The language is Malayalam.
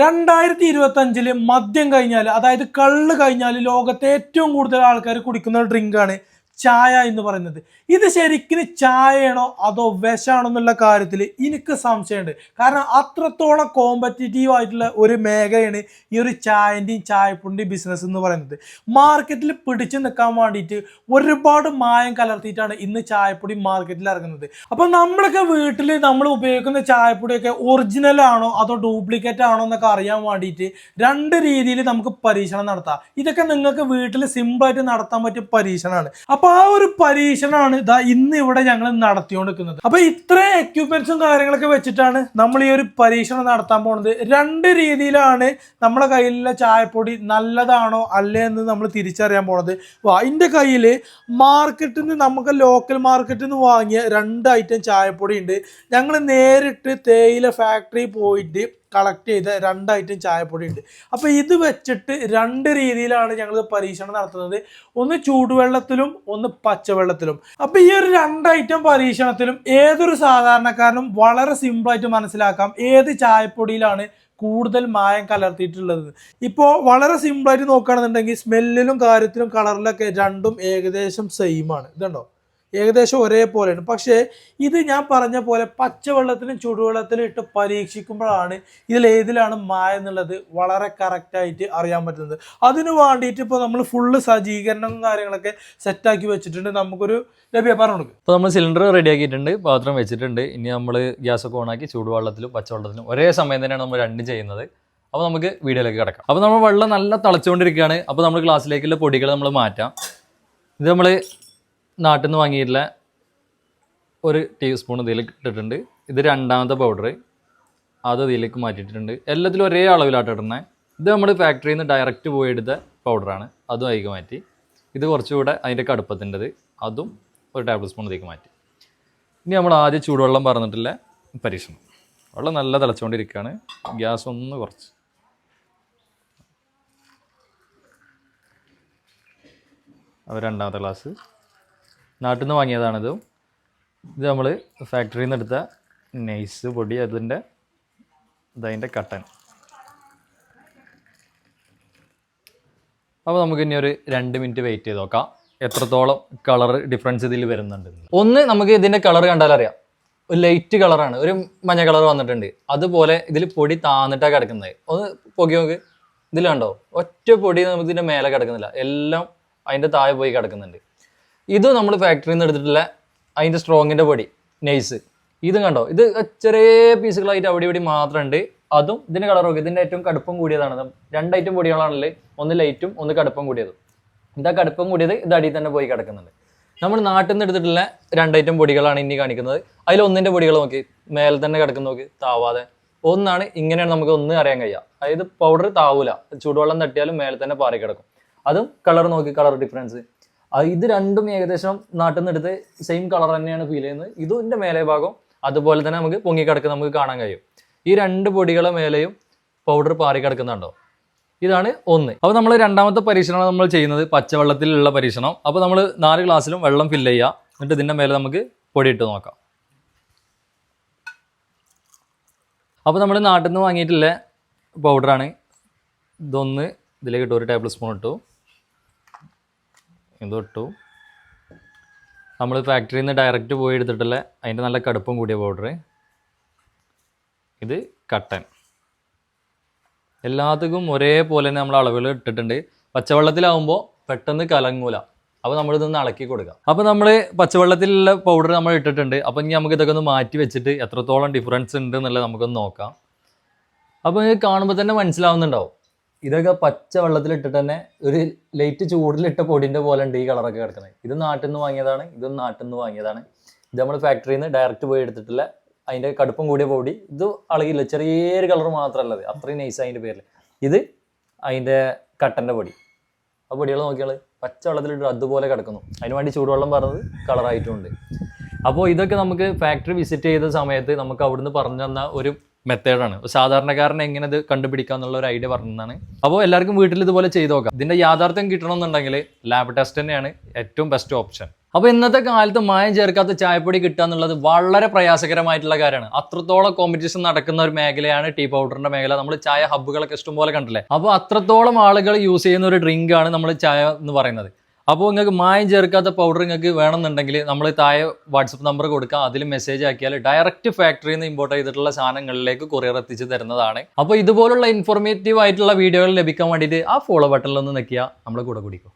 രണ്ടായിരത്തി ഇരുപത്തി അഞ്ചിൽ മദ്യം കഴിഞ്ഞാൽ അതായത് കള്ള് കഴിഞ്ഞാൽ ലോകത്തെ ഏറ്റവും കൂടുതൽ ആൾക്കാർ കുടിക്കുന്ന ഡ്രിങ്കാണ് ചായ എന്ന് പറയുന്നത്. ഇത് ശരിക്കും ചായയാണോ അതോ വിഷാണോ എന്നുള്ള കാര്യത്തിൽ എനിക്ക് സംശയമുണ്ട്. കാരണം അത്രത്തോളം കോമ്പറ്റീറ്റീവ് ആയിട്ടുള്ള ഒരു മേഖലയാണ് ഈ ഒരു ചായന്റെയും ചായപ്പുണ്ടിന്റെയും ബിസിനസ് എന്ന് പറയുന്നത്. മാർക്കറ്റിൽ പിടിച്ചു നിൽക്കാൻ വേണ്ടിയിട്ട് ഒരുപാട് മായം കലർത്തിയിട്ടാണ് ഇന്ന് ചായപ്പൊടി മാർക്കറ്റിൽ ഇറങ്ങുന്നത്. അപ്പോൾ നമ്മളൊക്കെ വീട്ടിൽ നമ്മൾ ഉപയോഗിക്കുന്ന ചായപ്പൊടിയൊക്കെ ഒറിജിനൽ ആണോ അതോ ഡ്യൂപ്ലിക്കേറ്റ് ആണോ എന്നൊക്കെ അറിയാൻ വേണ്ടിയിട്ട് രണ്ട് രീതിയിൽ നമുക്ക് പരീക്ഷണം നടത്താം. ഇതൊക്കെ നിങ്ങൾക്ക് വീട്ടിൽ സിമ്പിളായിട്ട് നടത്താൻ പറ്റിയ പരീക്ഷണമാണ്. അപ്പോൾ ആ ഒരു പരീക്ഷണമാണ് ഇതാ ഇന്ന് ഇവിടെ ഞങ്ങൾ നടത്തിക്കൊണ്ടിരിക്കുന്നത്. അപ്പൊ ഇത്രയും എക്യുപ്മെന്റ്സും കാര്യങ്ങളൊക്കെ വെച്ചിട്ടാണ് നമ്മൾ ഈ ഒരു പരീക്ഷണം നടത്താൻ പോണത് രണ്ട് രീതിയിലാണ് നമ്മുടെ കയ്യിലുള്ള ചായപ്പൊടി നല്ലതാണോ അല്ലേ എന്ന് നമ്മൾ തിരിച്ചറിയാൻ പോണത് അതിന്റെ കയ്യിൽ മാർക്കറ്റിൽ നിന്ന് നമുക്ക് ലോക്കൽ മാർക്കറ്റിൽ നിന്ന് വാങ്ങിയ രണ്ട് ഐറ്റം ചായപ്പൊടി ഉണ്ട്. ഞങ്ങൾ നേരിട്ട് തേയില ഫാക്ടറി പോയിട്ട് കളക്ട് ചെയ്ത രണ്ട് ഐറ്റം ചായപ്പൊടി ഉണ്ട്. അപ്പോൾ ഇത് വെച്ചിട്ട് രണ്ട് രീതിയിലാണ് ഞങ്ങൾ പരീക്ഷണം നടത്തുന്നത്. ഒന്ന് ചൂടുവെള്ളത്തിലും ഒന്ന് പച്ചവെള്ളത്തിലും. അപ്പോൾ ഈ ഒരു രണ്ട് ഐറ്റം പരീക്ഷണത്തിലും ഏതൊരു സാധാരണക്കാരനും വളരെ സിമ്പിളായിട്ട് മനസ്സിലാക്കാം ഏത് ചായപ്പൊടിയിലാണ് കൂടുതൽ മായം കലർത്തിയിട്ടുള്ളത്. ഇപ്പോൾ വളരെ സിമ്പിളായിട്ട് നോക്കുകയാണെന്നുണ്ടെങ്കിൽ സ്മെല്ലിലും കാര്യത്തിലും കളറിലൊക്കെ രണ്ടും ഏകദേശം സെയിമാണ് ഇതുണ്ടോ? ഏകദേശം ഒരേപോലെയാണ്. പക്ഷേ ഇത് ഞാൻ പറഞ്ഞ പോലെ പച്ചവെള്ളത്തിലും ചുടുവെള്ളത്തിലും ഇട്ട് പരീക്ഷിക്കുമ്പോഴാണ് ഇതിൽ ഏതിലാണ് മായ എന്നുള്ളത് വളരെ കറക്റ്റായിട്ട് അറിയാൻ പറ്റുന്നത്. അതിന് വേണ്ടിയിട്ട് ഇപ്പോൾ നമ്മൾ ഫുള്ള് സജ്ജീകരണം കാര്യങ്ങളൊക്കെ സെറ്റാക്കി വെച്ചിട്ടുണ്ട്. നമുക്കൊരു ലഭ്യ പറഞ്ഞു കൊടുക്കും. ഇപ്പോൾ നമ്മൾ സിലിണ്ടർ റെഡിയാക്കിയിട്ടുണ്ട് പാത്രം വെച്ചിട്ടുണ്ട്. ഇനി നമ്മൾ ഗ്യാസൊക്കെ ഓണാക്കി ചൂടുവെള്ളത്തിലും പച്ചവെള്ളത്തിലും ഒരേ സമയം തന്നെയാണ് നമ്മൾ രണ്ടും ചെയ്യുന്നത്. അപ്പോൾ നമുക്ക് വീഡിയോയിലേക്ക് കിടക്കാം. അപ്പോൾ നമ്മൾ വെള്ളം നല്ല തിളച്ചുകൊണ്ടിരിക്കുകയാണ്. അപ്പോൾ നമ്മൾ ഗ്ലാസ്സിലേക്കുള്ള പൊടികൾ നമ്മൾ മാറ്റാം. ഇത് നമ്മൾ നാട്ടിൽ നിന്ന് വാങ്ങിയിട്ടുള്ള ഒരു ടീസ്പൂൺ ഇതിലേക്ക് ഇട്ടിട്ടുണ്ട്. ഇത് രണ്ടാമത്തെ പൗഡർ അത് ഇതിലേക്ക് മാറ്റിയിട്ടുണ്ട് എല്ലാത്തിലും ഒരേ അളവിലാട്ട് ഇടുന്നത് ഇത് നമ്മൾ ഫാക്ടറിയിൽ നിന്ന് ഡയറക്റ്റ് പോയി എടുത്ത പൗഡറാണ് അതും അതിലേക്ക് മാറ്റി. ഇത് കുറച്ചുകൂടെ അതിന്റെ കടുപ്പത്തിന്റെത്. അതും ഒരു ടേബിൾ സ്പൂൺ ഇതിലേക്ക് മാറ്റി. ഇനി നമ്മൾ ആദ്യം ചൂടുവെള്ളം പറഞ്ഞിട്ടില്ല പരീക്ഷണം. വെള്ളം നല്ല തിളച്ചുകൊണ്ടിരിക്കുകയാണ്. ഗ്യാസ് ഒന്ന് കുറച്ച്. അപ്പോൾ രണ്ടാമത്തെ ഗ്ലാസ് നാട്ടിൽ നിന്ന് വാങ്ങിയതാണിത്. ഇത് നമ്മൾ ഫാക്ടറിയിൽ നിന്ന് എടുത്ത നൈസ് പൊടി അതിന്റെ ഇതതിന്റെ കട്ടൻ. അപ്പോൾ നമുക്ക് ഇനി ഒരു രണ്ട് മിനിറ്റ് വെയിറ്റ് ചെയ്ത് നോക്കാം. എത്രത്തോളം കളർ ഡിഫറൻസ് ഇതിൽ വരുന്നുണ്ട് ഒന്ന് നമുക്ക് ഇതിന്റെ കളർ കണ്ടാൽ അറിയാം. ഒരു ലൈറ്റ് കളറാണ് ഒരു മഞ്ഞ കളർ വന്നിട്ടുണ്ട്. അതുപോലെ ഇതിൽ പൊടി താന്നിട്ടാണ് കിടക്കുന്നത്. ഒന്ന് പൊക്കി നോക്ക്. ഇതിൽ കണ്ടോ? ഒറ്റ പൊടി നമുക്ക് ഇതിന്റെ മേലെ കിടക്കുന്നില്ല. എല്ലാം അതിന്റെ താഴെ പോയി കിടക്കുന്നുണ്ട്. ഇത് നമ്മൾ ഫാക്ടറിയിൽ നിന്ന് എടുത്തിട്ടുള്ള അതിന്റെ സ്ട്രോങ്ങിന്റെ പൊടി നെയ്സ് ഇതും കണ്ടോ? ഇത് ചെറിയ പീസുകളായിട്ട് അവിടെ ഇവിടെ മാത്രമുണ്ട് അതും ഇതിന്റെ കളർ നോക്കി. ഇതിന്റെ ഏറ്റവും കടുപ്പം കൂടിയതാണ്. രണ്ട് ഐറ്റം പൊടികളാണല്ലേ ഒന്ന് ലൈറ്റും ഒന്ന് കടുപ്പം കൂടിയതും. ഇതാ കടുപ്പം കൂടിയത് ഇത് അടിയിൽ തന്നെ പോയി കിടക്കുന്നുണ്ട്. നമ്മൾ നാട്ടിൽ നിന്ന് എടുത്തിട്ടുള്ള രണ്ട് ഐറ്റം പൊടികളാണ് ഇനി കാണിക്കുന്നത്. അതിൽ ഒന്നിന്റെ പൊടികൾ നോക്കി. മേലെ തന്നെ കിടക്കുന്ന നോക്കി. താവാതെ. ഒന്നാണ് ഇങ്ങനെയാണ് നമുക്ക് ഒന്നും അറിയാൻ കഴിയുക. അതായത് പൗഡർ താവൂല. ചൂടുവെള്ളം തട്ടിയാലും മേലെ തന്നെ പാറി കിടക്കും. അതും കളർ നോക്കി കളർ ഡിഫറൻസ് ഇത് രണ്ടും ഏകദേശം നാട്ടിൽ നിന്ന് എടുത്ത് സെയിം കളർ തന്നെയാണ് ഫീൽ ചെയ്യുന്നത്. ഇതിന്റെ മേലെ ഭാഗം അതുപോലെ തന്നെ നമുക്ക് പൊങ്ങിക്കിടക്കുന്ന നമുക്ക് കാണാൻ കഴിയും. ഈ രണ്ട് പൊടികളെ മേലെയും പൗഡർ പാറി കിടക്കുന്നുണ്ടോ? ഇതാണ് ഒന്ന്. അപ്പോൾ നമ്മൾ രണ്ടാമത്തെ പരീക്ഷണം നമ്മൾ ചെയ്യുന്നത്. പച്ചവെള്ളത്തിലുള്ള പരീക്ഷണം. അപ്പോൾ നമ്മൾ നാല് ഗ്ലാസ്സിലും വെള്ളം ഫില്ല് ചെയ്യുക. എന്നിട്ട് ഇതിന്റെ മേലെ നമുക്ക് പൊടി ഇട്ട് നോക്കാം. അപ്പോൾ നമ്മൾ നാട്ടിൽ നിന്ന് വാങ്ങിയിട്ടുള്ള പൗഡറാണ് ഇതൊന്ന് ഇതിലേക്ക് ഇട്ടു ഒരു ടേബിൾ സ്പൂൺ ഇട്ടു. ഇത് ഇട്ടു നമ്മൾ ഫാക്ടറിയിൽ നിന്ന് ഡയറക്റ്റ് പോയി എടുത്തിട്ടില്ല അതിന്റെ നല്ല കടുപ്പം കൂടിയ പൗഡർ ഇത് കട്ടൻ എല്ലാത്തിനും ഒരേപോലെ തന്നെ നമ്മൾ അളവുകൾ ഇട്ടിട്ടുണ്ട്. പച്ചവെള്ളത്തിലാവുമ്പോൾ പെട്ടെന്ന് കലങ്ങൂല. അപ്പോൾ നമ്മൾ ഇതൊന്ന് ഇളക്കി കൊടുക്കുക അപ്പോൾ നമ്മൾ പച്ചവെള്ളത്തിലുള്ള പൗഡർ നമ്മൾ ഇട്ടിട്ടുണ്ട്. അപ്പോൾ ഇനി നമുക്ക് ഇതൊക്കെ ഒന്ന് മാറ്റി വെച്ചിട്ട് എത്രത്തോളം ഡിഫറൻസ് ഉണ്ട് എന്നുള്ളത് നമുക്കൊന്ന് നോക്കാം. അപ്പോൾ ഇത് കാണുമ്പോൾ തന്നെ മനസ്സിലാവുന്നുണ്ടാവും. ഇതൊക്കെ പച്ച വെള്ളത്തിലിട്ടിട്ട് തന്നെ ഒരു ലൈറ്റ് ചൂടിലിട്ട പൊടിന്റെ പോലെ ഉണ്ട് ഈ കളറൊക്കെ കിടക്കുന്നത്. ഇത് നാട്ടിൽ നിന്ന് വാങ്ങിയതാണ് ഇതും നാട്ടിൽ നിന്ന് വാങ്ങിയതാണ്. ഇത് നമ്മൾ ഫാക്ടറിയിൽ നിന്ന് ഡയറക്റ്റ് പോയി എടുത്തിട്ടില്ല അതിന്റെ കടുപ്പം കൂടിയ പൊടി. ഇത് അളകില്ല ചെറിയൊരു കളർ മാത്രമല്ലത്. അത്രയും നൈസ് അതിന്റെ പേരിൽ ഇത് അതിന്റെ കട്ടന്റെ പൊടി. ആ പൊടികൾ നോക്കിയാൽ പച്ച വെള്ളത്തിലിട്ട് അതുപോലെ കിടക്കുന്നു. അതിന് വേണ്ടി ചൂടുവെള്ളം പറഞ്ഞത് കളറായിട്ടുണ്ട് അപ്പോൾ ഇതൊക്കെ നമുക്ക് ഫാക്ടറി വിസിറ്റ് ചെയ്ത സമയത്ത് നമുക്ക് അവിടുന്ന് പറഞ്ഞു തന്ന ഒരു മെത്തേഡാണ്. സാധാരണക്കാരനെ എങ്ങനെ ഇത് കണ്ടുപിടിക്കുക എന്നുള്ള ഒരു ഐഡിയ പറഞ്ഞതാണ്. അപ്പോൾ എല്ലാവർക്കും വീട്ടിൽ ഇതുപോലെ ചെയ്തു നോക്കാം. ഇതിന്റെ യാഥാർത്ഥ്യം കിട്ടണമെന്നുണ്ടെങ്കിൽ ലാബ് ടെസ്റ്റ് തന്നെയാണ് ഏറ്റവും ബെസ്റ്റ് ഓപ്ഷൻ അപ്പോൾ ഇന്നത്തെ കാലത്ത് മായം ചേർക്കാത്ത ചായപ്പൊടി കിട്ടുക എന്നുള്ളത് വളരെ പ്രയാസകരമായിട്ടുള്ള കാര്യമാണ്. അത്രത്തോളം കോമ്പറ്റീഷൻ നടക്കുന്ന ഒരു മേഖലയാണ് ടീ പൗഡറിന്റെ മേഖല. നമ്മൾ ചായ ഹബ്ബുകളൊക്കെ ഇഷ്ടംപോലെ കണ്ടില്ലേ? അപ്പോൾ അത്രത്തോളം ആളുകൾ യൂസ് ചെയ്യുന്ന ഒരു ഡ്രിങ്കാണ് നമ്മൾ ചായ എന്ന് പറയുന്നത്. അപ്പോൾ നിങ്ങൾക്ക് മായം ചേർക്കാത്ത പൗഡർ നിങ്ങൾക്ക് വേണമെന്നുണ്ടെങ്കിൽ നമ്മൾ താഴെ വാട്സപ്പ് നമ്പർ കൊടുക്കാം. അതിൽ മെസ്സേജ് ആക്കിയാൽ ഡയറക്റ്റ് ഫാക്ടറിയിൽ നിന്ന് ഇമ്പോർട്ട് ചെയ്തിട്ടുള്ള സാധനങ്ങളിലേക്ക് കൊറിയർ എത്തിച്ച് തരുന്നതാണ്. അപ്പോൾ ഇതുപോലുള്ള ഇൻഫോർമേറ്റീവ് ആയിട്ടുള്ള വീഡിയോകൾ ലഭിക്കാൻ വേണ്ടിയിട്ട് ആ ഫോളോ ബട്ടണിൽ ഒന്ന് നിൽക്കുക നമ്മൾ കൂടെ കുടിക്കും.